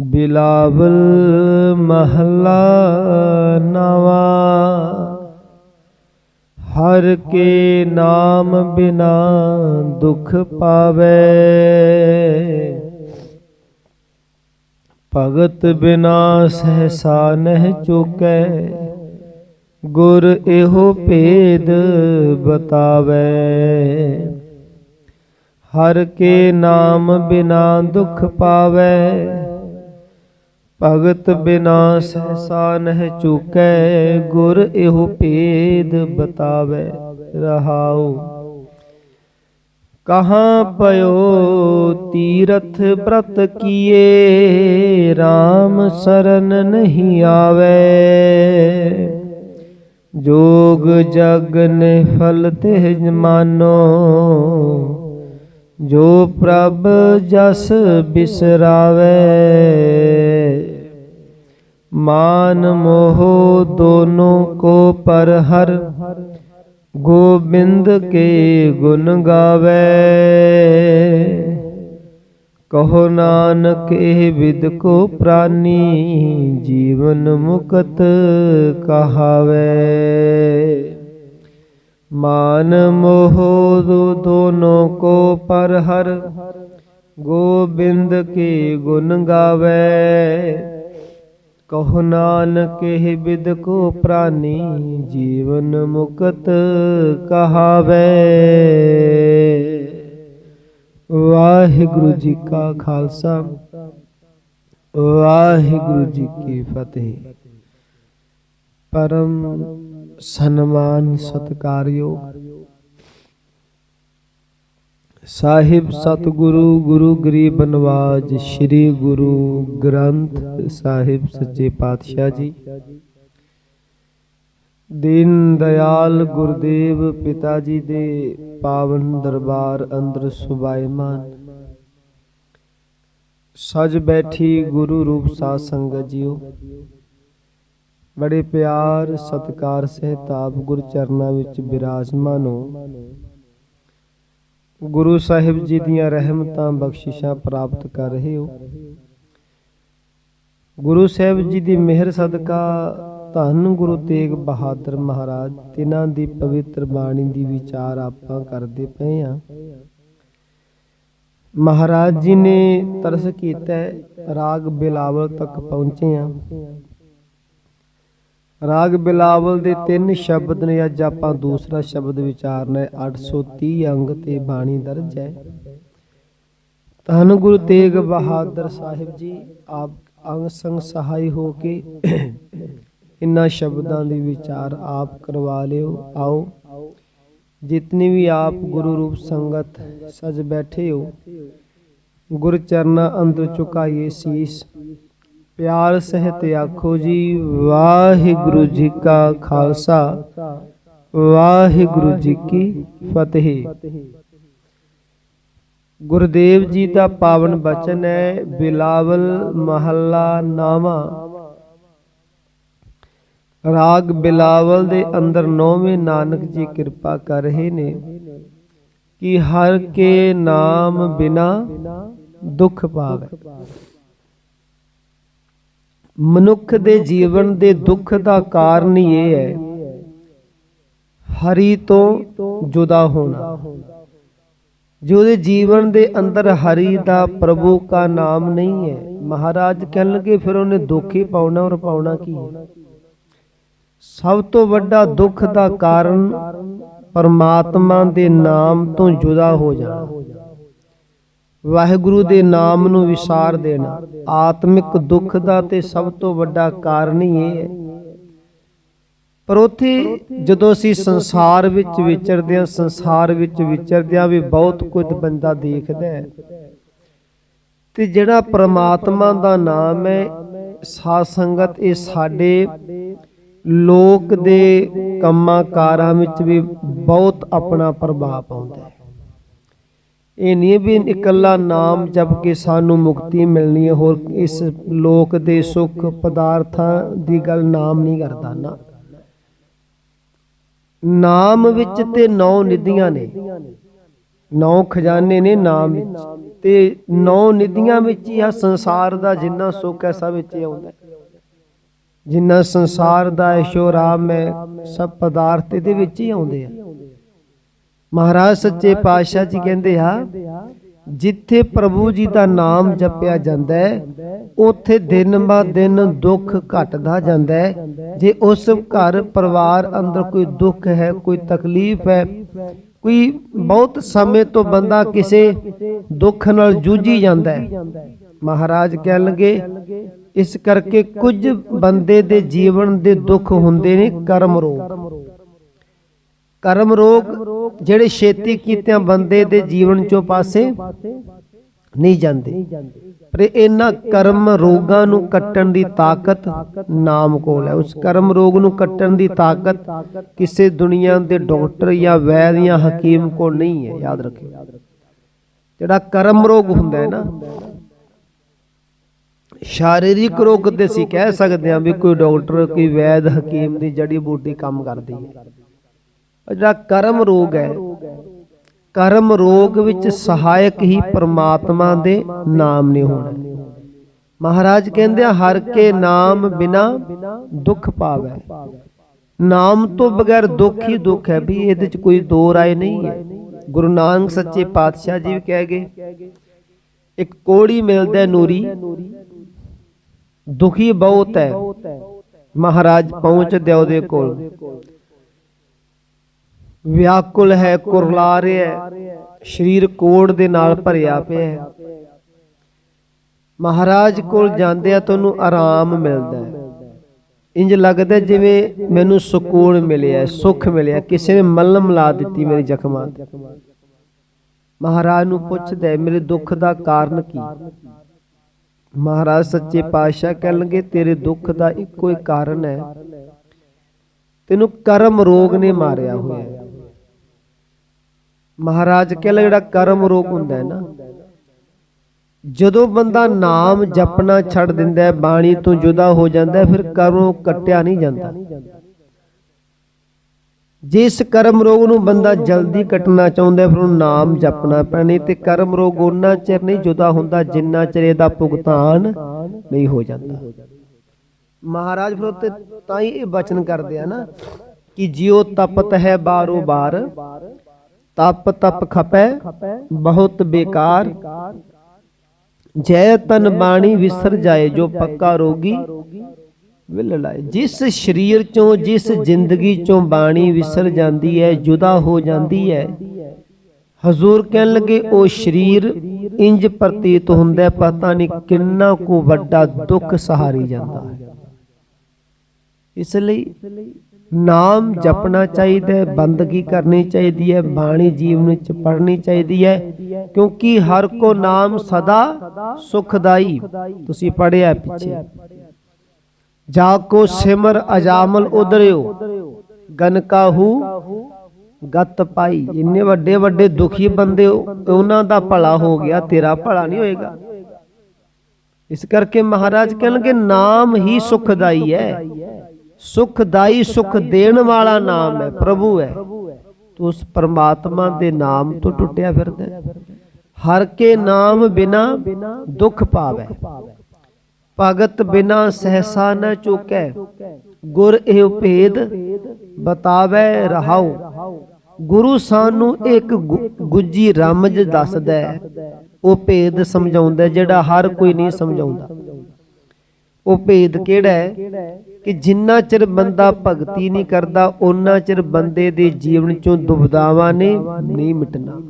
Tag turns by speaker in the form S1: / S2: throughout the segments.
S1: ਬਿਲਾਵਲ ਮਹੱਲਾ ਨਵਾ। ਹਰ ਕੇ ਨਾਮ ਬਿਨਾ ਦੁਖ ਪਾਵੇ। ਭਗਤ ਬਿਨਾ ਸਹਸਾ ਨਹਿ ਚੁਕੈ। ਗੁਰ ਇਹੋ ਭੇਦ ਬਤਾਵੇ। ਹਰ ਕੇ ਨਾਮ ਬਿਨਾ ਦੁਖ ਪਾਵੇ। ਭਗਤ ਬਿਨਾ ਸਹਸਾ ਨਹਿ ਚੁਕੈ, ਗੁਰ ਇਹੋ ਭੇਦ ਬਤਾਵੇ ਰਹਾਉ। ਕਹਾਂ ਪਇਓ ਤੀਰਥ ਪ੍ਰਤ ਕੀਏ RAM ਸਰਨ ਨਹੀਂ ਆਵੇ। ਜੋਗ ਜਗਨ ਨੇ ਫਲ ਤੇ ਮਾਨੋ, ਜੋ ਪ੍ਰਭ ਜਸ ਬਿਸਰਾਵੇ। ਮਾਨ ਮੋਹ ਦੋਨੋਂ ਕੋ ਪਰ ਹਰ, ਗੋਬਿੰਦ ਕੇ ਗੁਣ ਗਾਵੇ। ਕਹੋ ਨਾਨਕ ਇਹ ਵਿਦ ਕੋ ਪ੍ਰਾਨੀ, ਜੀਵਨ ਮੁਕਤ ਕਹਾਵੇ। ਮਾਨ ਮੋਹ ਦੋ ਦੋਨੋਂ ਕੋ ਪਰ ਹਰ, ਗੋਬਿੰਦ ਕੇ ਗੁਣ ਗਾਵੇ। ਕਹੋ ਨਾਨਕ, ਇਹ ਬਿਦ ਕੋ ਪ੍ਰਾਨੀ, ਜੀਵਨ ਮੁਕਤ ਕਹਾਵੇ। ਵਾਹਿਗੁਰੂ ਜੀ ਕਾ ਖਾਲਸਾ, ਵਾਹਿਗੁਰੂ ਜੀ ਕੀ ਫਤਿਹ। ਪਰਮ ਸਨਮਾਨ ਸਤਕਾਰਯੋਗ ਸਾਹਿਬ ਸਤਿਗੁਰੂ, ਗੁਰੂ ਗਰੀਬ ਨਵਾਜ, ਸ੍ਰੀ ਗੁਰੂ ਗ੍ਰੰਥ ਸਾਹਿਬ ਸੱਚੇ ਪਾਤਸ਼ਾਹ ਜੀ। ਦੀਨ ਦਇਆਲ ਗੁਰਦੇਵ ਪਿਤਾ ਜੀ ਦੇ ਪਾਵਨ ਦਰਬਾਰ ਅੰਦਰ ਸੁਭਾਇਮਾਨ। ਸਜ ਬੈਠੀ ਗੁਰੂ ਰੂਪ ਸਾਧ ਸੰਗਤ ਜੀਓ। ਬੜੇ ਪਿਆਰ, ਸਤਕਾਰ ਸਹਿਤ ਆਪ ਗੁਰ ਚਰਨਾਂ ਵਿੱਚ ਬਿਰਾਜਮਾਨ ਹੋ। ਗੁਰੂ ਸਾਹਿਬ ਜੀ ਦੀਆਂ ਰਹਿਮਤਾਂ ਬਖਸ਼ਿਸ਼ਾਂ ਪ੍ਰਾਪਤ ਕਰ ਰਹੇ ਹੋ। ਗੁਰੂ ਸਾਹਿਬ ਜੀ ਦੀ ਮਿਹਰ ਸਦਕਾ ਧੰਨ ਗੁਰੂ ਤੇਗ ਬਹਾਦਰ ਮਹਾਰਾਜ, ਤਿਨਾਂ ਦੀ ਪਵਿੱਤਰ ਬਾਣੀ ਦੀ ਵਿਚਾਰ ਆਪਾਂ ਕਰਦੇ ਪਏ ਆ ਮਹਾਰਾਜ ਜੀ ਨੇ ਤਰਸ ਕੀਤਾ ਰਾਗ ਬਿਲਾਵਲ ਤੱਕ ਪਹੁੰਚੇ ਆ ਰਾਗ ਬਿਲਾਵਲ ਦੇ ਤਿੰਨ ਸ਼ਬਦ ਨੇ, ਅੱਜ ਆਪਾਂ ਦੂਸਰਾ ਸ਼ਬਦ ਵਿਚਾਰਨਾ ਹੈ 830 ਅੰਗ ਤੇ ਬਾਣੀ ਦਰਜ ਹੈ। ਧੰਨ ਗੁਰੂ ਤੇਗ ਬਹਾਦਰ ਸਾਹਿਬ ਜੀ, ਆਪ ਅੰਗ ਸੰਗ ਸਹਾਈ ਹੋ ਕੇ ਇਨ੍ਹਾਂ ਸ਼ਬਦਾਂ ਦੀ ਵਿਚਾਰ ਆਪ ਕਰਵਾ ਲਿਓ, ਆਓ। ਜਿਤਨੀ ਵੀ ਆਪ ਗੁਰੂ ਰੂਪ ਸੰਗਤ ਸਜ ਬੈਠੇ ਹੋ ਗੁਰ ਚਰਨਾਂ ਅੰਦਰ ਝੁਕਾਈਏ ਸੀਸ ਪਿਆਰ ਸਹਿਤ ਆਖੋ ਜੀ, ਵਾਹਿਗੁਰੂ ਜੀ ਕਾ ਖਾਲਸਾ, ਵਾਹਿਗੁਰੂ ਜੀ ਕੀ ਫਤਿਹ। ਗੁਰਦੇਵ ਜੀ ਦਾ ਪਾਵਨ ਬਚਨ ਹੈ, ਬਿਲਾਵਲ ਮਹੱਲਾ ਨਾਵਾ। ਰਾਗ ਬਿਲਾਵਲ ਦੇ ਅੰਦਰ ਨੌਵੇਂ ਨਾਨਕ ਜੀ ਕਿਰਪਾ ਕਰ ਰਹੇ ਨੇ ਕਿ ਹਰ ਕੇ ਨਾਮ ਬਿਨਾ ਦੁੱਖ ਪਾਵੇ। ਮਨੁੱਖ ਦੇ ਜੀਵਨ ਦੇ ਦੁੱਖ ਦਾ ਕਾਰਨ ਹੀ ਇਹ ਹੈ, ਹਰੀ ਤੋਂ ਜੁਦਾ ਹੋਣਾ। ਜੋ ਉਹਦੇ ਜੀਵਨ ਦੇ ਅੰਦਰ ਹਰੀ ਦਾ ਪ੍ਰਭੂ ਦਾ ਨਾਮ ਨਹੀਂ ਹੈ, ਮਹਾਰਾਜ ਕਹਿਣ ਲੱਗੇ ਫਿਰ ਉਹਨੇ ਦੁੱਖ ਹੀ ਪਾਉਣਾ ਔਰ ਪਾਉਣਾ ਕੀ ਹੈ? ਸਭ ਤੋਂ ਵੱਡਾ ਦੁੱਖ ਦਾ ਕਾਰਨ ਪਰਮਾਤਮਾ ਦੇ ਨਾਮ ਤੋਂ ਜੁਦਾ ਹੋ ਜਾਣਾ। ਵਾਹਿਗੁਰੂ ਦੇ ਨਾਮ ਨੂੰ ਵਿਸਾਰ ਦੇਣਾ। ਆਤਮਿਕ ਦੁੱਖ ਦਾ ਤੇ ਸਭ ਤੋਂ ਵੱਡਾ ਕਾਰਨ ਹੀ ਇਹ ਹੈ। ਪਰ ਉਥੇ ਜਦੋਂ ਅਸੀਂ ਸੰਸਾਰ ਵਿੱਚ ਵਿਚਰਦੇ ਹਾਂ, ਸੰਸਾਰ ਵਿੱਚ ਵਿਚਰਦਿਆਂ ਵੀ ਬਹੁਤ ਕੁਝ ਬੰਦਾ ਦੇਖਦਾ ਹੈ। ਤੇ ਜਿਹੜਾ ਪ੍ਰਮਾਤਮਾ ਦਾ ਨਾਮ ਹੈ, ਸਾਧ ਸੰਗਤ, ਇਹ ਸਾਡੇ ਲੋਕ ਦੇ ਕੰਮਾਂ ਕਾਰਾਂ ਵਿੱਚ ਵੀ ਬਹੁਤ ਆਪਣਾ ਪ੍ਰਭਾਵ ਪਾਉਂਦਾ ਹੈ। ਇਹ ਨਹੀਂ ਵੀ ਇਕੱਲਾ ਨਾਮ ਜਪ ਕੇ ਸਾਨੂੰ ਮੁਕਤੀ ਮਿਲਣੀ ਹੈ, ਹੋਰ ਇਸ ਲੋਕ ਦੇ ਸੁੱਖ ਪਦਾਰਥਾਂ ਦੀ ਗੱਲ ਨਾਮ ਨਹੀਂ ਕਰਦਾ ਨਾ। ਨਾਮ ਵਿੱਚ ਤੇ ਨੌ ਨਿਧੀਆਂ ਨੇ। ਨੌ ਖਜ਼ਾਨੇ ਨੇ ਨਾਮ ਵਿੱਚ। ਤੇ ਨੌ ਨਿਧੀਆਂ ਵਿੱਚ ਹੀ ਆ ਸੰਸਾਰ ਦਾ ਜਿੰਨਾ ਸੁੱਖ ਹੈ, ਸਭ ਵਿੱਚ ਹੀ ਆਉਂਦਾ ਜਿੰਨਾ ਸੰਸਾਰ ਦਾ ਐਸ਼ੋਰਾਮ ਹੈ, ਸਭ ਪਦਾਰਥ ਇਹਦੇ ਵਿੱਚ ਹੀ ਆਉਂਦੇ ਆ। ਮਹਾਰਾਜ ਸੱਚੇ ਪਾਤਸ਼ਾਹ ਜੀ ਕਹਿੰਦੇ ਆ, ਜਿੱਥੇ ਪ੍ਰਭੂ ਜੀ ਦਾ ਨਾਮ ਜਪਿਆ ਜਾਂਦਾ ਹੈ, ਉੱਥੇ ਦਿਨ ਬਾ ਦਿਨ ਦੁੱਖ ਘਟਦਾ ਜਾਂਦਾ ਹੈ। ਜੇ ਉਸ ਘਰ ਪਰਿਵਾਰ ਅੰਦਰ ਕੋਈ ਦੁੱਖ ਹੈ, ਕੋਈ ਤਕਲੀਫ ਹੈ, ਕੋਈ ਬਹੁਤ ਸਮੇਂ ਤੋਂ ਬੰਦਾ ਕਿਸੇ ਦੁੱਖ ਨਾਲ ਜੂਝੀ ਜਾਂਦਾ ਹੈ, ਮਹਾਰਾਜ ਕਹਿਣ ਲੱਗੇ ਇਸ ਕਰਕੇ ਕੁਝ ਬੰਦੇ ਦੇ ਜੀਵਨ ਦੇ ਦੁੱਖ ਹੁੰਦੇ ਨੇ ਕਰਮ ਰੋਗ। ਕਰਮ ਰੋਗ ਜਿਹੜੇ ਛੇਤੀ ਕੀਤਿਆਂ ਬੰਦੇ ਦੇ ਜੀਵਨ ਚੋਂ ਪਾਸੇ ਨਹੀਂ ਜਾਂਦੇ। ਪਰ ਇਹਨਾਂ ਕਰਮ ਰੋਗਾਂ ਨੂੰ ਕੱਟਣ ਦੀ ਤਾਕਤ ਨਾਮ ਕੋਲ ਹੈ। ਉਸ ਕਰਮ ਰੋਗ ਨੂੰ ਕੱਟਣ ਦੀ ਤਾਕਤ ਕਿਸੇ ਦੁਨੀਆ ਦੇ ਡਾਕਟਰ ਜਾਂ ਵੈਦ ਜਾਂ ਹਕੀਮ ਕੋਲ ਨਹੀਂ ਹੈ। ਯਾਦ ਰੱਖਿਓ। ਜਿਹੜਾ ਕਰਮ ਰੋਗ ਹੁੰਦਾ ਹੈ ਨਾ, ਸ਼ਾਰੀਰਿਕ ਰੋਗ ਤੇ ਅਸੀਂ ਕਹਿ ਸਕਦੇ ਹਾਂ ਵੀ ਕੋਈ ਡਾਕਟਰ, ਕੋਈ ਵੈਦ, ਹਕੀਮ ਦੀ ਜੜੀ ਬੂਟੀ ਕੰਮ ਕਰਦੀ ਹੈ। ਜਿਹੜਾ ਕਰਮ ਰੋਗ ਹੈ। ਕਰਮ ਰੋਗ ਵਿੱਚ ਸਹਾਇਕ ਹੀ ਪ੍ਰਮਾਤਮਾ ਦੇ ਨਾਮ ਨੇ ਹੋਣਾ। ਮਹਾਰਾਜ ਕਹਿੰਦੇ ਹਰ ਕੇ ਨਾਮ ਬਿਨਾ ਦੁੱਖ ਪਾਵੈ। ਨਾਮ ਤੋਂ ਬਗੈਰ ਦੁੱਖ ਹੀ ਦੁੱਖ ਹੈ ਵੀ ਇਹਦੇ ਚ ਕੋਈ ਦੋ ਰਾਏ ਨਹੀਂ ਹੈ। ਗੁਰੂ ਨਾਨਕ ਸੱਚੇ ਪਾਤਸ਼ਾਹ ਜੀ ਵੀ ਕਹਿ ਗਏ, ਇੱਕ ਕੋੜੀ ਮਿਲਦਾ ਨੂਰੀ, ਦੁਖੀ ਬਹੁਤ ਹੈ। ਮਹਾਰਾਜ ਪਹੁੰਚਦੇ ਆ ਦੇ ਕੋਲ। ਵਿਆਕੁਲ ਹੈ ਕੁਰਲਾ ਰਿਹਾ ਸਰੀਰ ਕੋੜ ਦੇ ਨਾਲ ਭਰਿਆ ਪਿਆ ਹੈ। ਮਹਾਰਾਜ ਕੋਲ ਜਾਂਦੇ ਆ ਤੁਹਾਨੂੰ ਆਰਾਮ ਮਿਲਦਾ ਹੈ। ਇੰਜ ਲੱਗਦਾ ਜਿਵੇਂ ਮੈਨੂੰ ਸਕੂਨ ਮਿਲਿਆ, ਸੁੱਖ ਮਿਲਿਆ, ਕਿਸੇ ਨੇ ਮਲਮ ਲਾ ਦਿੱਤੀ ਮੇਰੇ ਜ਼ਖਮਾਂ ਤੇ। ਮਹਾਰਾਜ ਨੂੰ ਪੁੱਛਦਾ ਮੇਰੇ ਦੁੱਖ ਦਾ ਕਾਰਨ ਕੀ? ਮਹਾਰਾਜ ਸੱਚੇ ਪਾਤਸ਼ਾਹ ਕਹਿਣਗੇ, ਤੇਰੇ ਦੁੱਖ ਦਾ ਇੱਕੋ ਹੀ ਕਾਰਨ ਹੈ। ਤੈਨੂੰ ਕਰਮ ਰੋਗ ਨੇ ਮਾਰਿਆ ਹੋਇਆ ਮਹਾਰਾਜ ਕਹਿੰਦਾ ਜਿਹੜਾ ਕਰਮ ਰੋਗ ਹੁੰਦਾ ਹੈ ਨਾ, ਜਦੋਂ ਬੰਦਾ ਨਾਮ ਜਪਣਾ ਛੱਡ ਦਿੰਦਾ ਹੈ, ਬਾਣੀ ਤੋਂ ਜੁਦਾ ਹੋ ਜਾਂਦਾ ਹੈ, ਫਿਰ ਕਰਮੋਂ ਕੱਟਿਆ ਨਹੀਂ ਜਾਂਦਾ। ਜਿਸ ਕਰਮ ਰੋਗ ਨੂੰ ਬੰਦਾ ਜਲਦੀ ਕੱਟਣਾ ਚਾਹੁੰਦਾ ਫਿਰ ਉਹ ਨਾਮ ਜਪਣਾ ਪੈਣੀ ਤੇ ਕਰਮ ਰੋਗ ਉਹਨਾਂ ਚਿਰ ਨਹੀਂ ਜੁਦਾ ਹੁੰਦਾ ਜਿੰਨਾ ਚਿਰ ਇਹਦਾ ਭੁਗਤਾਨ ਨਹੀਂ ਹੋ ਜਾਂਦਾ। ਮਹਾਰਾਜ ਫਿਰ ਉੱਤੇ ਤਾਂ ਹੀ ਇਹ ਬਚਨ ਕਰਦੇ ਆ ਨਾ, ਕਿ ਜਿਉ ਤਪਤ ਹੈ ਬਾਰੋ ਬਾਰ ਤਪ ਤਪ ਖਪੈ, ਬਹੁਤ ਬੇਕਾਰ। ਜੈ ਤਨ ਬਾਣੀ ਵਿਸਰ ਜਾਏ ਜੋ ਪੱਕਾ ਰੋਗੀ ਵਿਲ ਲਾਏ। ਜਿਸ ਸਰੀਰ ਚੋਂ, ਜਿਸ ਜ਼ਿੰਦਗੀ ਚੋਂ ਬਾਣੀ ਵਿਸਰ ਜਾਂਦੀ ਹੈ, ਜੁਦਾ ਹੋ ਜਾਂਦੀ ਹੈ, ਹਜ਼ੂਰ ਕਹਿਣ ਲੱਗੇ, ਉਹ ਸਰੀਰ ਇੰਜ ਪ੍ਰਤੀਤ ਹੁੰਦਾ ਪਤਾ ਨਹੀਂ ਕਿੰਨਾ ਕੋ ਵੱਡਾ ਦੁੱਖ ਸਹਾਰੀ ਜਾਂਦਾ ਹੈ। ਇਸ ਲਈ ਨਾਮ ਜਪਣਾ ਚਾਹੀਦਾ ਹੈ, ਬੰਦਗੀ ਕਰਨੀ ਚਾਹੀਦੀ ਹੈ, ਬਾਣੀ ਜੀਵਨ ਵਿੱਚ ਪੜ੍ਹਨੀ ਚਾਹੀਦੀ ਹੈ, ਕਿਉਂਕਿ ਹਰ ਕੋ ਨਾਮ ਸਦਾ ਸੁਖਦਾਈ। ਤੁਸੀਂ ਪੜਿਆ ਪਿੱਛੇ। ਜਾ ਕੋ ਸਿਮਰ ਅਜਾਮਲ ਉਦਰਿਓ ਗਨ ਕਾਹੂ ਗਤ ਪਾਈ। ਇੰਨੇ ਵੱਡੇ ਵੱਡੇ ਦੁਖੀ ਬੰਦੇ ਉਹਨਾਂ ਦਾ ਭਲਾ ਹੋ ਗਿਆ, ਤੇਰਾ ਭਲਾ ਨਹੀਂ ਹੋਏਗਾ। ਇਸ ਕਰਕੇ ਮਹਾਰਾਜ ਕਹਿਣਗੇ, ਨਾਮ ਹੀ ਸੁਖਦਾਈ ਹੈ। ਸੁਖਦਾਈ ਸੁਖ ਦੇਣ ਵਾਲਾ ਨਾਮ ਹੈ ਪ੍ਰਭੂ ਹੈ। ਤੂੰ ਉਸ ਪਰਮਾਤਮਾ ਦੇ ਨਾਮ ਤੋਂ ਟੁੱਟਿਆ ਫਿਰਦਾ। ਹਰ ਕੇ ਨਾਮ ਬਿਨਾ ਦੁੱਖ ਪਾਵੈ। ਭਗਤ ਬਿਨਾ ਸਹਸਾ ਨ ਚੁਕੈ। ਗੁਰ ਇਹ ਭੇਦ ਬਤਾਵੇ ਰਹਾਉ ਗੁਰੂ ਸਾਨੂੰ ਇੱਕ ਗੁੱਜੀ ਰਮਜ ਦੱਸਦਾ ਉਹ ਭੇਦ ਸਮਝਾਉਂਦਾ ਜਿਹੜਾ ਹਰ ਕੋਈ ਨਹੀਂ ਸਮਝਾਉਂਦਾ। ਉਹ ਭੇਦ ਕਿਹੜਾ ਹੈ? ਕਿ ਜਿੰਨਾ ਚਿਰ ਬੰਦਾ ਭਗਤੀ ਨਹੀਂ ਕਰਦਾ ਉਹਨਾਂ ਚਿਰ ਬੰਦੇ ਦੇ ਜੀਵਨ ਚੋਂ ਦੁਬਦਾਵਾਂ ਨੇ ਨਹੀਂ ਮਿਟਣਾ।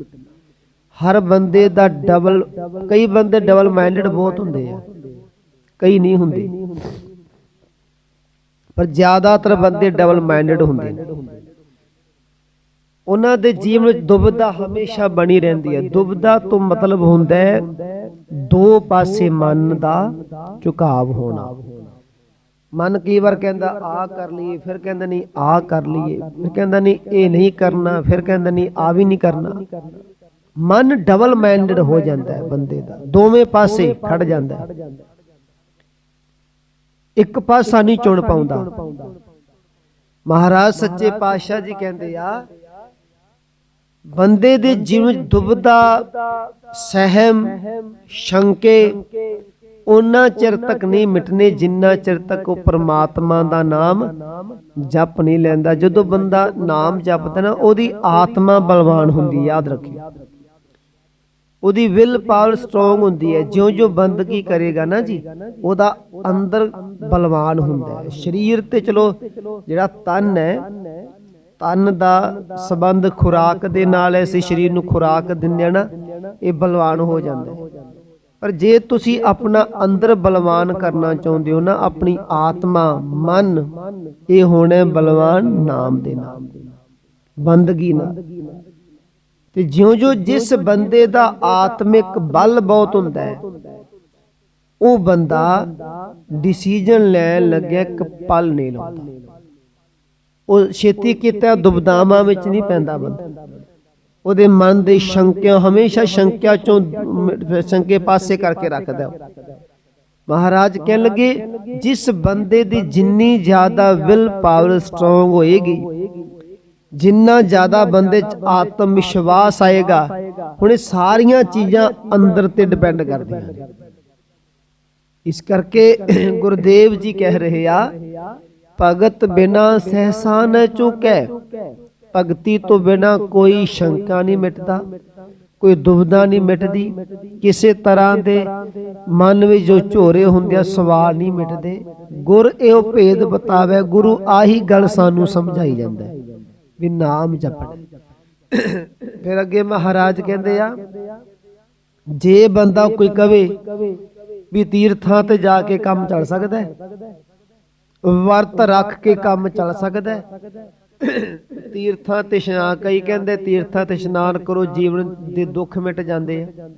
S1: ਹਰ ਬੰਦੇ ਦਾ ਡਬਲ ਕਈ ਬੰਦੇ ਡਬਲ ਮਾਈਂਡਡ ਬਹੁਤ ਹੁੰਦੇ ਆ। ਕਈ ਨਹੀਂ ਹੁੰਦੇ। ਪਰ ਜ਼ਿਆਦਾਤਰ ਬੰਦੇ ਡਬਲ ਮਾਈਂਡਡ ਹੁੰਦੇ ਨੇ। ਉਹਨਾਂ ਦੇ ਜੀਵਨ ਵਿੱਚ ਦੁਬਦਾ ਹਮੇਸ਼ਾ ਬਣੀ ਰਹਿੰਦੀ ਹੈ। ਦੁਬਦਾ ਤੋਂ ਮਤਲਬ ਹੁੰਦਾ ਹੈ ਦੋ ਪਾਸੇ ਮਨ ਦਾ ਝੁਕਾਵ ਹੋਣਾ। ਮਨ ਕਈ ਵਾਰ ਕਹਿੰਦਾ ਆ ਕਰ ਲਈਏ ਫਿਰ ਕਹਿੰਦਾ ਨਹੀਂ ਆ ਕਰ ਲਈਏ। ਫਿਰ ਕਹਿੰਦਾ ਨਹੀਂ ਇਹ ਨਹੀਂ ਕਰਨਾ। ਫਿਰ ਕਹਿੰਦਾ ਨਹੀਂ ਆ ਵੀ ਨਹੀਂ ਕਰਨਾ। ਮਨ ਡਬਲ ਮਾਈਂਡਡ ਹੋ ਜਾਂਦਾ ਹੈ ਬੰਦੇ ਦਾ। ਦੋਵੇਂ ਪਾਸੇ ਖੜ ਜਾਂਦਾ ਹੈ। ਇੱਕ ਪਾਸਾ ਨਹੀਂ ਚੁਣ ਪਾਉਂਦਾ। ਮਹਾਰਾਜ ਸੱਚੇ ਪਾਤਸ਼ਾਹ ਜੀ ਕਹਿੰਦੇ ਆ ਬੰਦੇ ਦੇ ਜੀਵਨ ਦੁਬਦਾ ਸਹਿਮ ਸ਼ੰਕੇ ਉਹਨਾਂ ਚਿਰ ਤੱਕ ਨਹੀਂ ਮਿਟਨੇ ਜਿੰਨਾ ਚਿਰ ਤੱਕ ਉਹ ਪ੍ਰਮਾਤਮਾ ਦਾ ਨਾਮ ਜਪ ਨਹੀਂ ਲੈਂਦਾ। ਜਦੋਂ ਬੰਦਾ ਨਾਮ ਜਪਦਾ ਨਾ ਉਹਦੀ ਆਤਮਾ ਬਲਵਾਨ ਹੁੰਦੀ ਯਾਦ ਰੱਖਿਓ ਉਹਦੀ ਵਿਲ ਪਾਵਰ ਸਟਰੋਂਗ ਹੁੰਦੀ ਹੈ ਜਿਉਂ-ਜਿਉਂ ਬੰਦਗੀ ਕਰੇਗਾ ਨਾ ਜੀ ਉਹਦਾ ਅੰਦਰ ਬਲਵਾਨ ਹੁੰਦਾ ਹੈ। ਸਰੀਰ ਤੇ ਚਲੋ ਜਿਹੜਾ ਤਨ ਹੈ ਤਨ ਦਾ ਸਬੰਧ ਖੁਰਾਕ ਦੇ ਨਾਲ ਹੈ ਅਸੀਂ ਸਰੀਰ ਨੂੰ ਖੁਰਾਕ ਦਿੰਦੇ ਆ ਨਾ, ਇਹ ਬਲਵਾਨ ਹੋ ਜਾਂਦਾ ਪਰ ਜੇ ਤੁਸੀਂ ਆਪਣਾ ਅੰਦਰ ਬਲਵਾਨ ਕਰਨਾ ਚਾਹੁੰਦੇ ਹੋ ਨਾ, ਆਪਣੀ ਆਤਮਾ, ਮਨ, ਇਹ ਹੋਣਾ ਬਲਵਾਨ ਨਾਮ ਦੇ ਨਾਮ ਬੰਦਗੀ ਨਾਲ। ਤੇ ਜਿਉਂ-ਜਿਉਂ ਜਿਸ ਬੰਦੇ ਦਾ ਆਤਮਿਕ ਬਲ ਬਹੁਤ ਹੁੰਦਾ ਹੈ, ਉਹ ਬੰਦਾ ਡਿਸੀਜਨ ਲੈਣ ਲੱਗਿਆ ਇੱਕ ਪਲ ਨਹੀਂ ਲਾਉਂਦਾ। ਉਹ ਛੇਤੀ ਕੀਤਾ ਦੁਬਦਾਵਾਂ ਵਿੱਚ ਨਹੀਂ ਪੈਂਦਾ ਬੰਦਾ। ਉਹਦੇ ਮਨ ਦੇ ਸ਼ੰਕਿਆ ਹਮੇਸ਼ਾ ਸ਼ੰਕਿਆ ਚੋਂ ਸ਼ੰਕੇ ਪਾਸੇ ਕਰਕੇ ਰੱਖਦਾ। ਮਹਾਰਾਜ ਕਹਿਣ ਲੱਗੇ ਜਿਸ ਬੰਦੇ ਦੀ ਜਿੰਨੀ ਜ਼ਿਆਦਾ ਵਿਲ ਪਾਵਰ ਸਟਰੋਂਗ ਹੋਏਗੀ ਜਿੰਨਾ ਜ਼ਿਆਦਾ ਬੰਦੇ 'ਚ ਆਤਮ ਵਿਸ਼ਵਾਸ ਆਏਗਾ ਹੁਣ ਇਹ ਸਾਰੀਆਂ ਚੀਜ਼ਾਂ ਅੰਦਰ ਤੇ ਡਿਪੈਂਡ ਕਰਦੀਆਂ। ਇਸ ਕਰਕੇ ਗੁਰਦੇਵ ਜੀ ਕਹਿ ਰਹੇ ਆ ਭਗਤ ਬਿਨਾ ਸਹਸਾ ਨ ਚੁਕੈ। ਭਗਤੀ ਤੋਂ ਬਿਨਾ ਕੋਈ ਸ਼ੰਕਾ ਨਹੀਂ ਮਿਟਦਾ, ਕੋਈ ਦੁਬਦਾ ਨਹੀਂ ਮਿਟਦੀ। ਕਿਸੇ ਤਰ੍ਹਾਂ ਦੇ ਮਨ ਵਿੱਚ ਜੋ ਝੋਰੇ ਹੁੰਦੇ ਆ, ਸਵਾਲ ਨਹੀਂ ਮਿਟਦੇ। ਗੁਰ ਇਹੋ ਭੇਦ ਬਤਾਵੇ, ਗੁਰੂ ਆਹੀ ਗੱਲ ਸਾਨੂੰ ਸਮਝਾਈ ਜਾਂਦਾ ਵੀ ਨਾਮ ਜਪਣਾ। ਫਿਰ ਅੱਗੇ ਮਹਾਰਾਜ ਕਹਿੰਦੇ ਆ, ਜੇ ਬੰਦਾ ਕੋਈ ਕਵੇ ਵੀ ਤੀਰਥਾਂ ਤੇ ਜਾ ਕੇ ਕੰਮ ਚੱਲ ਸਕਦਾ ਹੈ ਵਰਤ ਰੱਖ ਕੇ ਕੰਮ ਚੱਲ ਸਕਦਾ ਤੀਰਥਾਂ ਤੇ ਇਸ਼ਨਾਨ, ਕਈ ਕਹਿੰਦੇ ਤੀਰਥਾਂ ਤੇ ਇਸ਼ਨਾਨ ਕਰੋ, ਜੀਵਨ ਦੇ ਦੁੱਖ ਮਿਟ ਜਾਂਦੇ ਆ।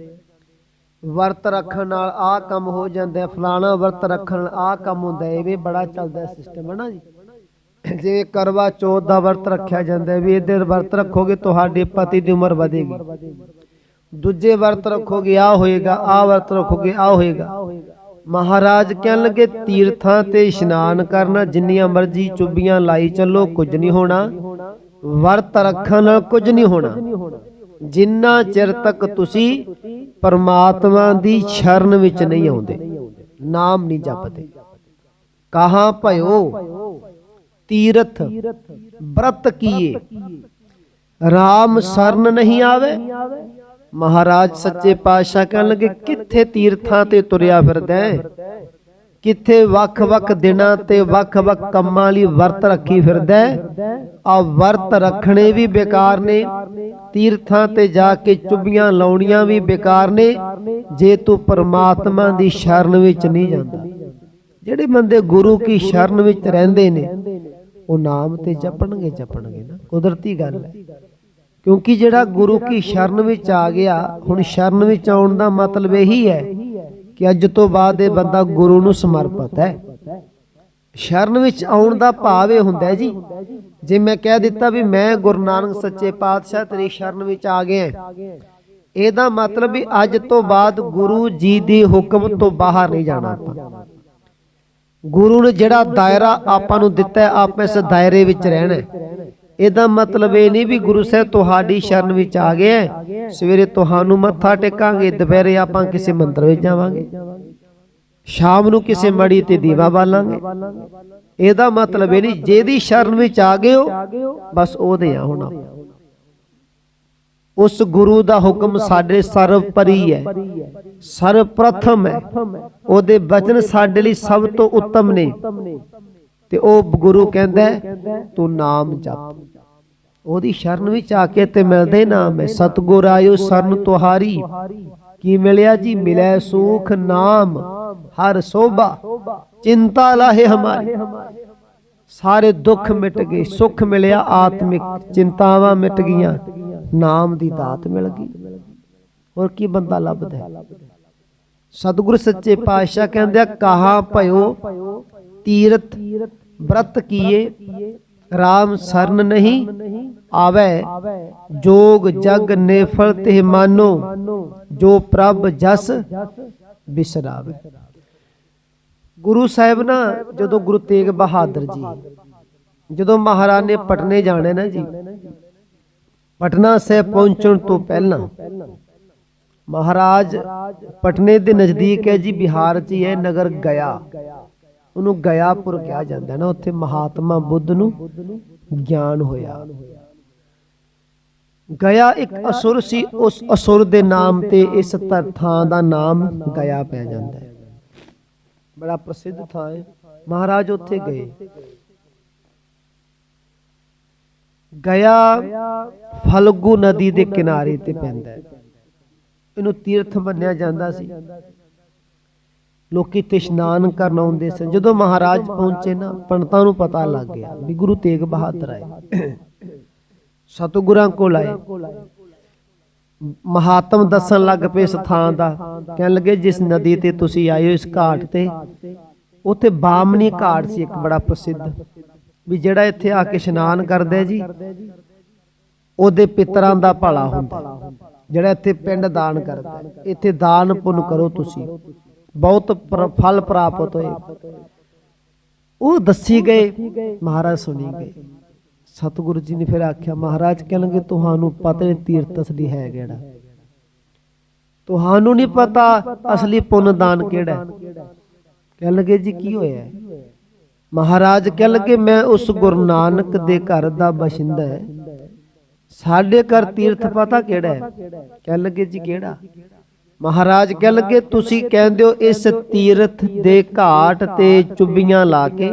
S1: ਵਰਤ ਰੱਖਣ ਨਾਲ ਆਹ ਕੰਮ ਹੋ ਜਾਂਦਾ ਫਲਾਣਾ ਵਰਤ ਰੱਖਣ ਨਾਲ ਆਹ ਕੰਮ ਹੁੰਦਾ ਇਹ ਵੀ ਬੜਾ ਚੱਲਦਾ ਸਿਸਟਮ ਹੈ ਨਾ ਜੀ? ਜਿਵੇਂ ਕਰਵਾ ਚੌਥ ਦਾ ਵਰਤ ਰੱਖਿਆ ਜਾਂਦਾ ਵੀ ਇਹਦੇ ਵਰਤ ਰੱਖੋਗੇ, ਤੁਹਾਡੇ ਪਤੀ ਦੀ ਉਮਰ ਵਧੇਗੀ। ਦੂਜੇ ਵਰਤ ਰੱਖੋਗੇ ਆ ਹੋਏਗਾ ਆ ਵਰਤ ਰੱਖੋਗੇ ਆ ਹੋਏਗਾ। ਮਹਾਰਾਜ ਕਹਿਣ ਲੱਗੇ, ਤੀਰਥਾਂ ਤੇ ਇਸ਼ਨਾਨ ਕਰਨਾ, ਜਿੰਨੀਆਂ ਮਰਜ਼ੀ ਚੁੱਬੀਆਂ ਲਾਈ ਚੱਲੋ, ਕੁਝ ਨਹੀਂ ਹੋਣਾ। ਵਰਤ ਰੱਖਣ ਨਾਲ ਕੁਝ ਨਹੀਂ ਹੋਣਾ। ਜਿੰਨਾ ਚਿਰ ਤੱਕ ਤੁਸੀਂ ਪਰਮਾਤਮਾ ਦੀ ਸ਼ਰਨ ਵਿੱਚ ਨਹੀਂ ਆਉਂਦੇ, ਨਾਮ ਨਹੀਂ ਜਪਦੇ। ਕਹਾਂ ਭਇਓ? ਤੀਰਥ ਬ੍ਰਤ ਕੀਏ। ਰਾਮ ਸਰਨ ਨਹੀਂ ਆਵੇ? ਮਹਾਰਾਜ ਸੱਚੇ ਪਾਤਸ਼ਾਹ ਕਹਿਣ ਲੱਗੇ ਕਿੱਥੇ ਤੀਰਥਾਂ ਤੇ ਤੁਰਿਆ ਫਿਰਦਾ ਹੈ? ਕਿੱਥੇ ਵੱਖ-ਵੱਖ ਦਿਨਾਂ ਤੇ ਵੱਖ-ਵੱਖ ਕੰਮਾਂ ਲਈ ਵਰਤ ਰੱਖੀ ਫਿਰਦਾ ਆ ਵਰਤ ਰੱਖਣੇ ਵੀ ਬੇਕਾਰ ਨੇ, ਤੀਰਥਾਂ ਤੇ ਜਾ ਕੇ ਚੁੱਬੀਆਂ ਲਾਉਣੀਆਂ ਵੀ ਬੇਕਾਰ ਨੇ, ਜੇ ਤੂੰ ਪਰਮਾਤਮਾ ਦੀ ਸ਼ਰਨ ਵਿੱਚ ਨਹੀਂ ਜਾਂਦਾ। ਜਿਹੜੇ ਬੰਦੇ ਗੁਰੂ ਕੀ ਸ਼ਰਨ ਵਿੱਚ ਰਹਿੰਦੇ ਨੇ, ਉਹ ਨਾਮ ਤੇ ਜਪਣਗੇ ਜਪਣਗੇ ਨਾ। ਕੁਦਰਤੀ ਗੱਲ ਹੈ। ਕਿਉਂਕਿ ਜਿਹੜਾ ਗੁਰੂ ਕੀ ਸ਼ਰਨ ਵਿੱਚ ਆ ਗਿਆ, ਹੁਣ ਸ਼ਰਨ ਵਿੱਚ ਆਉਣ ਦਾ ਮਤਲਬ ਇਹੀ ਹੈ ਕਿ ਅੱਜ ਤੋਂ ਬਾਅਦ ਇਹ ਬੰਦਾ ਗੁਰੂ ਨੂੰ ਸਮਰਪਿਤ ਹੈ। ਸ਼ਰਨ ਵਿੱਚ ਆਉਣ ਦਾ ਭਾਵ ਇਹ ਹੁੰਦਾ ਜੀ, ਜੇ ਮੈਂ ਕਹਿ ਦਿੱਤਾ ਵੀ ਮੈਂ ਗੁਰੂ ਨਾਨਕ ਸੱਚੇ ਪਾਤਸ਼ਾਹ ਤੇਰੀ ਸ਼ਰਨ ਵਿੱਚ ਆ ਗਿਆ ਇਹਦਾ ਮਤਲਬ ਵੀ ਅੱਜ ਤੋਂ ਬਾਅਦ ਗੁਰੂ ਜੀ ਦੇ ਹੁਕਮ ਤੋਂ ਬਾਹਰ ਨਹੀਂ ਜਾਣਾ ਆਪਾਂ। ਗੁਰੂ ਨੇ ਜਿਹੜਾ ਦਾਇਰਾ ਆਪਾਂ ਨੂੰ ਦਿੱਤਾ ਹੈ, ਆਪਾਂ ਇਸ ਦਾਇਰੇ ਵਿੱਚ ਰਹਿਣਾ ਇਹਦਾ ਮਤਲਬ ਇਹ ਨਹੀਂ ਵੀ ਗੁਰੂ ਸਾਹਿਬ ਤੁਹਾਡੀ ਸ਼ਰਨ ਵਿੱਚ ਆ ਗਏ ਸਵੇਰੇ ਤੁਹਾਨੂੰ ਮੱਥਾ ਟੇਕਾਂਗੇ, ਦੁਪਹਿਰੇ ਆਪਾਂ ਕਿਸੇ ਮੰਦਰ ਵਿੱਚ ਜਾਵਾਂਗੇ। ਸ਼ਾਮ ਨੂੰ ਕਿਸੇ ਮੜੀ ਤੇ ਦੀਵਾ ਬਾਲਾਂਗੇ। ਇਹਦਾ ਮਤਲਬ ਇਹ ਨਹੀਂ, ਜਿਹਦੀ ਸ਼ਰਨ ਵਿੱਚ ਆ ਗਏ ਹੋ, ਬਸ ਉਹਦੇ ਆ ਹੋਣਾ ਉਸ ਗੁਰੂ ਦਾ ਹੁਕਮ ਸਾਡੇ ਸਰਵਪਰੀ ਹੈ ਸਰਵਪ੍ਰਥਮ ਹੈ ਉਹਦੇ ਬਚਨ ਸਾਡੇ ਲਈ ਸਭ ਤੋਂ ਉੱਤਮ ਨੇ। ਤੇ ਉਹ ਗੁਰੂ ਕਹਿੰਦਾ ਤੂੰ ਨਾਮ ਜਪ। ਉਹਦੀ ਸ਼ਰਨ ਵਿੱਚ ਆ ਕੇ ਤੇ ਮਿਲਦੇ ਨਾਮ ਹੈ, ਸਤਗੁਰ ਆਇਓ ਸਰਨ ਤੁਹਾਰੀ। ਕੀ ਮਿਲਿਆ ਜੀ? ਮਿਲਿਆ ਸੁਖ ਨਾਮ, ਹਰ ਸੋਭਾ, ਚਿੰਤਾ ਲਾਹੇ ਹਮਾਰੀ। ਸਾਰੇ ਦੁੱਖ ਮਿਟ ਗਏ, ਸੁੱਖ ਮਿਲਿਆ, ਆਤਮਿਕ ਚਿੰਤਾਵਾਂ ਮਿਟ ਗਈਆਂ, ਨਾਮ ਦੀ ਦਾਤ ਮਿਲ ਗਈ। ਹੋਰ ਕੀ ਬੰਦਾ ਲੱਭਦਾ ਸਤਿਗੁਰ ਸੱਚੇ ਪਾਤਸ਼ਾਹ ਕਹਿੰਦੇ ਕਹਾ ਭਇਓ ਤੀਰਥ ਬ੍ਰਤ ਕੀਏ RAM ਸਰਨ ਨਹੀਂ ਆਵੇ। ਜੋਗ ਜਗ ਨੇਫਲ ਤੇ ਮਾਨੋ ਜੋ ਪ੍ਰਭ ਜਸ ਬਿਸਰਾਵੇ। ਗੁਰੂ ਸਾਹਿਬ ਨਾ ਜਦੋਂ ਗੁਰੂ ਤੇਗ ਬਹਾਦਰ ਜੀ ਜਦੋਂ ਮਹਾਰਾਜ ਨੇ ਪਟਨੇ ਜਾਣਾ ਨਾ ਜੀ ਪਟਨਾ ਸਾਹਿਬ ਪਹੁੰਚਣ ਤੋਂ ਪਹਿਲਾਂ ਮਹਾਰਾਜ ਪਟਨੇ ਦੇ ਨਜ਼ਦੀਕ ਹੈ ਜੀ ਬਿਹਾਰ 'ਚ ਹੀ ਹੈ ਨਗਰ ਗਿਆ। ਉਹਨੂੰ ਗਿਆਪੁਰ ਕਿਹਾ ਜਾਂਦਾ ਨਾ, ਉੱਥੇ ਮਹਾਤਮਾ ਬੁੱਧ ਨੂੰ ਗਿਆਨ ਹੋਇਆ। ਗਿਆ ਇੱਕ ਅਸੁਰ ਸੀ, ਉਸ ਅਸੁਰ ਦੇ ਨਾਮ ਤੇ ਇਸ ਥਾਂ ਦਾ ਨਾਮ ਗਿਆ ਪੈ ਜਾਂਦਾ ਹੈ। ਬੜਾ ਪ੍ਰਸਿੱਧ ਥਾਂ ਹੈ। ਮਹਾਰਾਜ ਉੱਥੇ ਗਏ। ਗਿਆ ਫਲਗੂ ਨਦੀ ਦੇ ਕਿਨਾਰੇ ਤੇ ਪੈਂਦਾ ਹੈ। ਇਹਨੂੰ ਤੀਰਥ ਮੰਨਿਆ ਜਾਂਦਾ ਸੀ। ਲੋਕੀ ਤੇ ਇਸ਼ਨਾਨ ਕਰਨ ਆਉਂਦੇ ਸਨ। ਜਦੋਂ ਮਹਾਰਾਜ ਪਹੁੰਚੇ ਨਾ, ਪੰਡਤਾਂ ਨੂੰ ਪਤਾ ਲੱਗ ਗਿਆ ਵੀ ਗੁਰੂ ਤੇਗ ਬਹਾਦਰ ਆਏ। ਸਤਿਗੁਰਾਂ ਕੋਲ ਆਏ। ਮਹਾਤਮ ਦੱਸਣ ਲੱਗ ਪਏ ਇਸ ਥਾਂ ਦਾ। ਕਹਿਣ ਲੱਗੇ, ਜਿਸ ਨਦੀ ਤੇ ਤੁਸੀਂ ਆਏ ਹੋ, ਇਸ ਘਾਟ ਤੇ, ਉੱਥੇ ਬਾਮਨੀ ਘਾਟ ਸੀ, ਇੱਕ ਬੜਾ ਪ੍ਰਸਿੱਧ। ਵੀ ਜਿਹੜਾ ਇੱਥੇ ਆ ਕੇ ਇਸ਼ਨਾਨ ਕਰਦਾ ਜੀ, ਉਹਦੇ ਪਿਤਰਾਂ ਦਾ ਭਲਾ ਹੁੰਦਾ। ਜਿਹੜਾ ਇੱਥੇ ਪਿੰਡ ਦਾਨ ਕਰਦਾ। ਇੱਥੇ ਦਾਨ ਪੁੰਨ ਕਰੋ ਤੁਸੀਂ। ਬਹੁਤ ਫਲ ਪ੍ਰਾਪਤ ਹੋਏ। ਉਹ ਦੱਸੀ ਗਏ, ਮਹਾਰਾਜ ਸੁਣੀ ਗਏ। ਸਤਿਗੁਰੂ ਜੀ ਨੇ ਫਿਰ ਆਖਿਆ, ਮਹਾਰਾਜ ਕਹਿਣਗੇ, ਤੁਹਾਨੂੰ ਪਤਾ ਨਹੀਂ ਤੀਰਥ ਅਸਲੀ ਹੈ ਕਿਹੜਾ। ਤੁਹਾਨੂੰ ਨਹੀਂ ਪਤਾ ਅਸਲੀ ਪੁੰਨ ਦਾਨ ਕਿਹੜਾ। ਹੈ? ਕਹਿਣ ਲੱਗੇ ਜੀ, ਕੀ ਹੋਇਆ? ਮਹਾਰਾਜ ਕਹਿਣ ਲੱਗੇ ਮੈਂ ਉਸ ਗੁਰੂ ਨਾਨਕ ਦੇ ਘਰ ਦਾ ਬਸ਼ਿੰਦਾ ਸਾਡੇ ਘਰ ਤੀਰਥ ਪਤਾ ਕਿਹੜਾ ਹੈ? ਕਹਿਣ ਲੱਗੇ ਜੀ, ਕਿਹੜਾ? ਮਹਾਰਾਜ ਕਹਿਣ ਲੱਗੇ, ਤੁਸੀਂ ਕਹਿੰਦੇ ਹੋ, ਇਸ ਤੀਰਥ ਦੇ ਘਾਟ ਤੇ ਚੁੱਬੀਆਂ ਲਾ ਕੇ,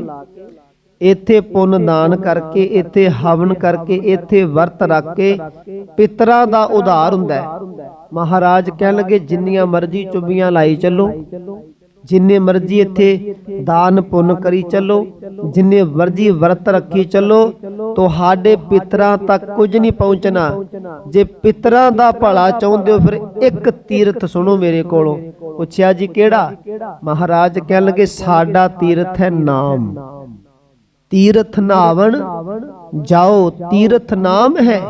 S1: ਇੱਥੇ ਪੁੰਨ ਦਾਨ ਕਰਕੇ, ਇੱਥੇ ਹਵਨ ਕਰਕੇ, ਇੱਥੇ ਵਰਤ ਰੱਖ ਕੇ ਪਿਤਰਾਂ ਦਾ ਉਧਾਰ ਹੁੰਦਾ ਹੈ। ਮਹਾਰਾਜ ਕਹਿਣ ਲੱਗੇ, ਜਿੰਨੀਆਂ ਮਰਜ਼ੀ ਚੁੱਬੀਆਂ ਲਾਈ ਚੱਲੋ। ਜਿੰਨੇ ਮਰਜ਼ੀ ਇੱਥੇ ਦਾਨ ਪੁੰਨ ਕਰੀ ਚੱਲੋ, ਜਿੰਨੇ ਮਰਜ਼ੀ ਵਰਤ ਰੱਖੀ ਚੱਲੋ, ਤੁਹਾਡੇ ਪਿਤਰਾਂ ਤੱਕ ਕੁਝ ਨਹੀਂ ਪਹੁੰਚਣਾ। ਜੇ ਪਿਤਰਾਂ ਦਾ ਭਲਾ ਚਾਹੁੰਦੇ ਹੋ, ਫਿਰ ਇੱਕ ਤੀਰਥ ਸੁਣੋ ਮੇਰੇ ਕੋਲੋਂ। ਪੁੱਛਿਆ ਜੀ ਕਿਹੜਾ? ਮਹਾਰਾਜ ਕਹਿਣ ਲੱਗੇ, ਸਾਡਾ ਤੀਰਥ ਹੈ ਨਾਮ। ਤੀਰਥ ਨਾਵਣ? ਜਾਓ, ਤੀਰਥ ਨਾਮ ਹੈ।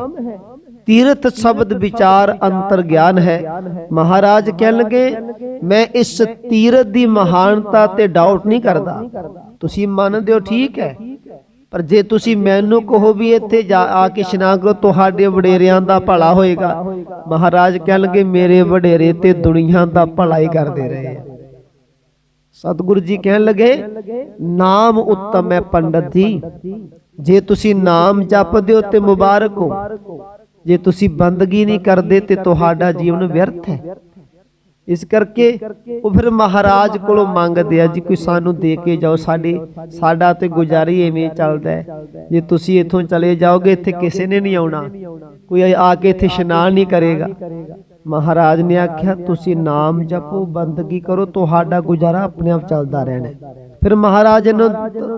S1: ਤੀਰਥ ਸ਼ਬਦ ਵਿਚਾਰ ਅੰਤਰ ਗਿਆਨ ਹੈ। ਮਹਾਰਾਜ ਕਹਿਣ ਲੱਗੇ, ਮੈਂ ਇਸ ਤੀਰਥ ਦੀ ਮਹਾਨਤਾ ਤੇ ਡਾਊਟ ਨਹੀਂ ਕਰਦਾ। ਤੁਸੀਂ ਮੰਨਦੇ ਹੋ, ਠੀਕ ਹੈ। ਪਰ ਜੇ ਤੁਸੀਂ ਮੈਨੂੰ ਕਹੋ ਵੀ ਇੱਥੇ ਜਾ ਆ ਕੇ ਇਸ਼ਨਾਨ ਕਰੋ ਤੁਹਾਡੇ ਵਡੇਰਿਆਂ ਦਾ ਭਲਾ ਹੋਏਗਾ। ਮਹਾਰਾਜ ਕਹਿਣ ਲੱਗੇ, ਮੇਰੇ ਵਡੇਰੇ ਤੇ ਦੁਨੀਆ ਦਾ ਭਲਾ ਹੀ ਕਰਦੇ ਰਹੇ ਆ। ਸਤਿਗੁਰੂ ਜੀ ਕਹਿਣ ਲੱਗੇ, ਨਾਮ ਉੱਤਮ ਹੈ ਪੰਡਤ ਜੀ। ਜੇ ਤੁਸੀਂ ਨਾਮ ਜਪਦੇ ਹੋ ਤੇ ਮੁਬਾਰਕ ਹੋ। ਜੇ ਤੁਸੀਂ ਬੰਦਗੀ ਨਹੀਂ ਕਰਦੇ ਤੇ ਤੁਹਾਡਾ ਜੀਵਨ ਵਿਅਰਥ ਹੈ। ਇਸ ਕਰਕੇ ਉਹ ਫਿਰ ਮਹਾਰਾਜ ਕੋਲੋਂ ਮੰਗਦੇ ਆ ਜੀ ਕੋਈ ਸਾਨੂੰ ਦੇ ਕੇ ਜਾਓ ਸਾਡੇ ਸਾਡਾ ਤੇ ਗੁਜ਼ਾਰੀ ਐਵੇਂ ਚੱਲਦਾ ਜੇ ਤੁਸੀਂ ਇੱਥੋਂ ਚਲੇ ਜਾਓਗੇ ਇੱਥੇ ਕਿਸੇ ਨੇ ਨਹੀਂ ਆਉਣਾ। ਕੋਈ ਆ ਕੇ ਇੱਥੇ ਇਸ਼ਨਾਨ ਨਹੀਂ ਕਰੇਗਾ। ਮਹਾਰਾਜ ਨੇ ਆਖਿਆ, ਤੁਸੀਂ ਨਾਮ ਜਪੋ, ਬੰਦਗੀ ਕਰੋ, ਤੁਹਾਡਾ ਗੁਜ਼ਾਰਾ ਆਪਣੇ ਆਪ ਚੱਲਦਾ ਰਹਿਣਾ ਫਿਰ ਮਹਾਰਾਜ ਨੂੰ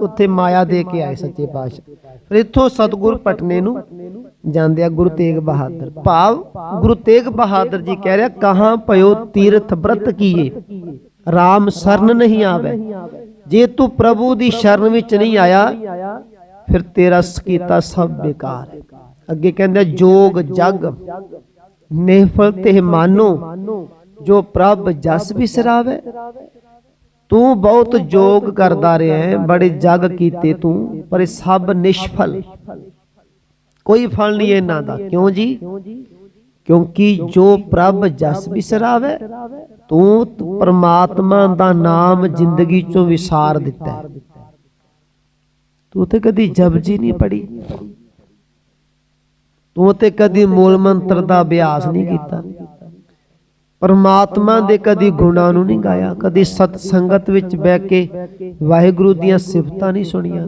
S1: ਉੱਥੇ ਮਾਇਆ ਦੇ ਕੇ ਆਏ ਸੱਚੇ ਪਾਤਸ਼ਾਹ। ਫਿਰ ਇੱਥੋਂ ਸਤਗੁਰ ਪਟਨੇ ਨੂੰ ਜਾਂਦੇ ਆ ਗੁਰੂ ਤੇਗ ਬਹਾਦਰ। ਭਾਵ ਗੁਰੂ ਤੇਗ ਬਹਾਦਰ ਜੀ ਕਹਿ ਰਿਹਾ, ਕਹਾਂ ਪਇਓ ਤੀਰਥ ਬ੍ਰਤ ਕੀਏ? RAM ਸਰਨ ਨਹੀਂ ਆਵੇ। ਜੇ ਤੂੰ ਪ੍ਰਭੂ ਦੀ ਸ਼ਰਨ ਵਿੱਚ ਨਹੀਂ ਆਇਆ, ਫਿਰ ਤੇਰਾ ਕੀਤਾ ਸਭ ਬੇਕਾਰ ਹੈ। ਅੱਗੇ ਕਹਿੰਦਾ ਜੋਗ ਜਗ। ਨਿਫਲ ਤੇ ਮਾਨੋ ਜੋ ਪ੍ਰਭ ਜਸ ਬਿਸਰਾਵੇ। ਤੂੰ ਬਹੁਤ ਜੋਗ ਕਰਦਾ ਰਿਹਾ ਹੈ ਬੜੇ ਜਗ ਕੀਤੇ ਤੂੰ ਪਰ ਇਹ ਸਭ ਨਿਸ਼ਫਲ। ਕੋਈ ਫਲ ਨਹੀਂ ਇਹਨਾਂ ਦਾ। ਕਿਉਂ ਜੀ? ਕਿਉਂਕਿ ਜੋ ਪ੍ਰਭ ਜਸ ਬਿਸਰਾਵੇ ਤੂੰ ਪਰਮਾਤਮਾ ਦਾ ਨਾਮ ਜ਼ਿੰਦਗੀ ਚੋਂ ਵਿਸਾਰ ਦਿੱਤਾ। ਤੂੰ ਤੇ ਕਦੀ ਜਪਜੀ ਨਹੀਂ ਪੜੀ ਤੂੰ ਤੇ ਕਦੀ ਮੂਲ ਮੰਤਰ ਦਾ ਅਭਿਆਸ ਨਹੀਂ ਕੀਤਾ। ਪਰਮਾਤਮਾ ਦੇ ਕਦੀ ਗੁਣਾਂ ਨੂੰ ਨਹੀਂ ਗਾਇਆ, ਕਦੀ ਸਤ ਸੰਗਤ ਵਿੱਚ ਬਹਿ ਕੇ ਵਾਹਿਗੁਰੂ ਦੀਆਂ ਸਿਫਤਾਂ ਨਹੀਂ ਸੁਣੀਆਂ।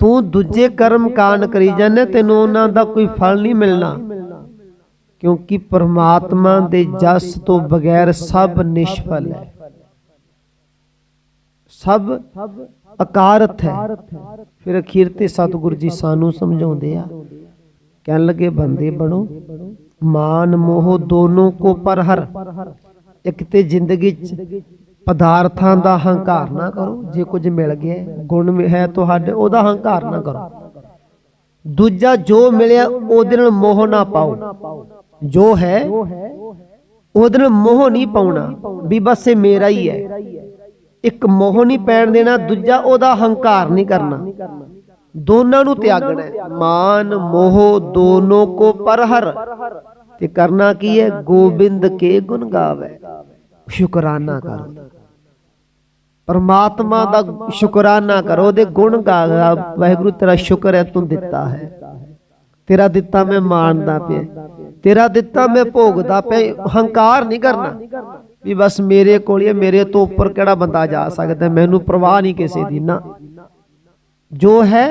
S1: ਤੂੰ ਦੂਜੇ ਕਰਮ ਕਾਂਡ ਕਰੀ ਜਾਂਦੇ, ਤੈਨੂੰ ਉਹਨਾਂ ਦਾ ਕੋਈ ਫਲ ਨਹੀਂ ਮਿਲਣਾ। ਕਿਉਂਕਿ ਪਰਮਾਤਮਾ ਦੇ ਜਸ ਤੋਂ ਬਗੈਰ ਸਭ ਨਿਸ਼ਫਲ ਹੈ। ਸਭ ਅਕਾਰਤ ਹੈ। ਫਿਰ ਅਖੀਰ ਤੇ ਸਤਿਗੁਰੂ ਜੀ ਸਾਨੂੰ ਸਮਝਾਉਂਦੇ ਆ, ਕਹਿਣ ਲੱਗੇ, ਬੰਦੇ ਬਣੋ, ਮਾਨ ਮੋਹ ਦੋਨੋਂ ਕੋ ਪਰਹਰ। ਇੱਕ ਤੇ ਜ਼ਿੰਦਗੀ ਚ ਪਦਾਰਥਾਂ ਦਾ ਹੰਕਾਰ ਨਾ ਕਰੋ, ਜੇ ਕੁਝ ਮਿਲ ਗਿਆ, ਗੁਣ ਹੈ ਤੁਹਾਡੇ, ਉਹਦਾ ਹੰਕਾਰ ਨਾ ਕਰੋ। ਦੂਜਾ ਜੋ ਮਿਲਿਆ, ਉਹਦੇ ਨਾਲ ਮੋਹ ਨਾ ਪਾਓ। ਜੋ ਹੈ, ਉਹਦੇ ਨਾਲ ਮੋਹ ਨਹੀਂ ਪਾਉਣਾ, ਵੀ ਬਸ ਇਹ ਮੇਰਾ ਹੀ ਹੈ। ਇੱਕ ਮੋਹ ਨਹੀਂ ਪੈਣ ਦੇਣਾ, ਦੂਜਾ ਉਹਦਾ ਹੰਕਾਰ ਨਹੀਂ ਕਰਨਾ। ਦੋਨਾਂ ਨੂੰ ਤਿਆਗਣਾ ਹੈ। ਮਾਨ, ਮੋਹ, ਦੋਨੋਂ ਕੋ ਪਰਹਰ। ਤੇ ਕਰਨਾ ਕੀ ਹੈ? ਗੋਬਿੰਦ ਕੇ ਗੁਣ ਗਾਵੇ। ਸ਼ੁਕਰਾਨਾ ਕਰੋ। ਪਰਮਾਤਮਾ ਦਾ ਸ਼ੁਕਰਾਨਾ ਕਰੋ। ਉਹਦੇ ਗੁਣ ਗਾ। ਵਾਹਿਗੁਰੂ ਤੇਰਾ ਸ਼ੁਕਰ ਹੈ, ਤੂੰ ਦਿੱਤਾ ਹੈ। ਤੇਰਾ ਦਿੱਤਾ ਮੈਂ ਮਾਣਦਾ ਪਿਆ। ਤੇਰਾ ਦਿੱਤਾ ਮੈਂ ਭੋਗਦਾ ਪਿਆ। ਹੰਕਾਰ ਨਹੀਂ ਕਰਨਾ। ਵੀ ਬਸ ਮੇਰੇ ਕੋਲ ਹੀ ਮੇਰੇ ਤੋਂ ਉੱਪਰ ਕਿਹੜਾ ਬੰਦਾ ਜਾ ਸਕਦਾ ਮੈਨੂੰ ਪਰਵਾਹ ਨਹੀਂ ਕਿਸੇ ਦੀ ਨਾ। ਜੋ ਹੈ,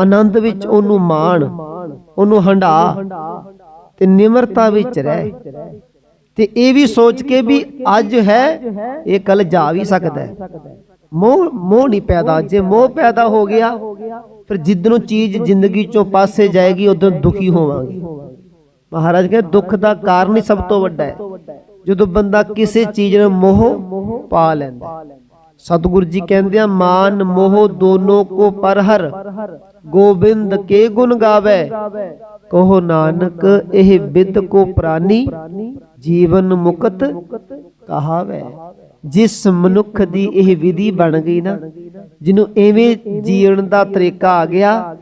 S1: ਆਨੰਦ ਵਿੱਚ ਉਹਨੂੰ ਮਾਣ, ਉਹਨੂੰ ਹੰਡਾ ਤੇ ਨਿਮਰਤਾ ਵਿੱਚ ਰਹਿ। ਤੇ ਇਹ ਵੀ ਸੋਚ ਕੇ ਵੀ ਅੱਜ ਹੈ, ਇਹ ਕੱਲ ਜਾ ਵੀ ਸਕਦਾ ਹੈ। ਮੋਹ ਮੋਹ ਨਹੀਂ ਪੈਦਾ। ਜੇ ਮੋਹ ਪੈਦਾ ਹੋ ਗਿਆ ਫਿਰ ਜਿੱਦਨੋਂ ਚੀਜ਼ ਜ਼ਿੰਦਗੀ ਚੋਂ ਪਾਸੇ ਜਾਏਗੀ, ਉਦੋਂ ਦੁਖੀ ਹੋਵਾਂਗੇ। ਮਹਾਰਾਜ ਕਹਿੰਦੇ, ਦੁੱਖ ਦਾ ਕਾਰਨ ਹੀ ਸਭ ਤੋਂ ਵੱਡਾ ਹੈ। ਜਦੋਂ ਬੰਦਾ ਕਿਸੇ ਚੀਜ਼ ਨੂੰ ਮੋਹ ਪਾ ਲੈਂਦਾ ਹੈ। ਸਤਿਗੁਰੂ ਜੀ ਕਹਿੰਦੇ ਆ, ਮਾਨ, ਮੋਹ ਦੋਨੋਂ ਕੋ ਪਰਹਰ ਗੋਬਿੰਦ ਕੇ ਗੁਣ ਗਾਵੇ। ਕਹੋ ਨਾਨਕ, ਇਹ ਬਿਦ ਕੋ ਪ੍ਰਾਨੀ। ਜੀਵਨ ਮੁਕਤ ਕਹਾਵੇ। ਜਿਸ ਮਨੁੱਖ ਦੀ ਇਹ ਵਿਧੀ ਬਣ ਗਈ ਨਾ, ਜਿਹਨੂੰ ਐਵੇਂ ਜੀਣ ਦਾ ਤਰੀਕਾ ਆ ਗਿਆ,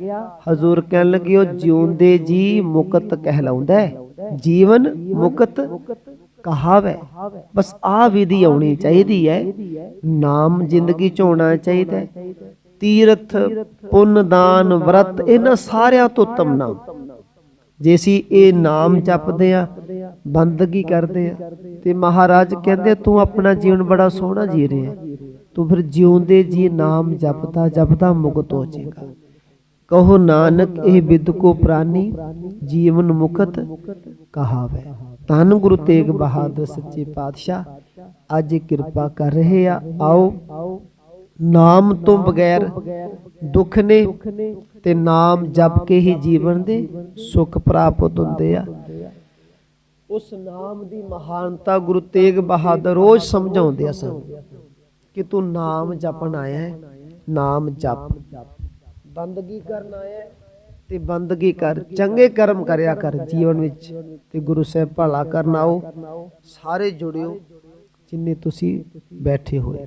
S1: ਹਜ਼ੂਰ ਕਹਿਣ ਲੱਗੇ ਉਹ ਜਿਉਂਦੇ ਜੀ ਮੁਕਤ ਕਹਿਲਾਉਂਦਾ ਹੈ। ਜੀਵਨ ਮੁਕਤ ਕਹਾਵੇ। ਬਸ ਆ ਵਿਧੀ ਆਉਣੀ ਚਾਹੀਦੀ ਹੈ। ਨਾਮ ਜ਼ਿੰਦਗੀ ਚ ਹੋਣਾ ਚਾਹੀਦਾ ਤੀਰਥ, ਪੁੰਨ, ਦਾਨ, ਵਰਤ, ਇਹਨਾਂ ਸਾਰਿਆਂ ਤੋਂ ਉੱਤਮ ਜੇ ਅਸੀਂ ਇਹ ਨਾਮ ਜਪਦੇ ਆ ਬੰਦਗੀ ਕਰਦੇ ਆ ਤੇ ਮਹਾਰਾਜ ਕਹਿੰਦੇ, ਤੂੰ ਆਪਣਾ ਜੀਵਨ ਬੜਾ ਸੋਹਣਾ ਜੀ ਰਿਹਾ ਤੂੰ ਫਿਰ ਜਿਉਂਦੇ ਜੀ ਨਾਮ ਜਪਦਾ ਜਪਦਾ ਮੁਕਤ ਹੋ ਜਾਏਗਾ। ਕਹੋ ਨਾਨਕ, ਇਹ ਬਿਦ ਕੋ ਪ੍ਰਾਨੀ, ਜੀਵਨ ਮੁਕਤ ਕਹਾਵੇ। ਧੰਨ ਗੁਰੂ ਤੇਗ ਬਹਾਦਰ ਸੱਚੇ ਪਾਤਸ਼ਾਹ, ਅੱਜ ਕਿਰਪਾ ਕਰ ਰਹੇ ਆ। ਆਓ ਨਾਮ ਤੋਂ ਬਗੈਰ ਦੁੱਖ ਨੇ ਤੇ ਨਾਮ ਜਪ ਕੇ ਹੀ ਜੀਵਨ ਦੇ ਸੁੱਖ ਪ੍ਰਾਪਤ ਹੁੰਦੇ ਆ। ਉਸ ਨਾਮ ਦੀ ਮਹਾਨਤਾ ਗੁਰੂ ਤੇਗ ਬਹਾਦਰ ਰੋਜ਼ ਸਮਝਾਉਂਦੇ ਆ ਸਾਨੂੰ ਕਿ ਤੂੰ ਨਾਮ ਜਪਣ ਆਇਆ ਹੈ, ਨਾਮ ਜਪ। ਬੰਦਗੀ ਕਰਨ ਆਇਆ ਹੈ ਤੇ ਬੰਦਗੀ ਕਰ, ਚੰਗੇ ਕਰਮ ਕਰਿਆ ਕਰ ਜੀਵਨ ਵਿੱਚ ਤੇ ਗੁਰੂ ਸਾਹਿਬ ਭਲਾ ਕਰਨ ਸਾਰੇ ਜੁੜਿਓ ਜਿੰਨੇ ਤੁਸੀਂ ਬੈਠੇ ਹੋਏ।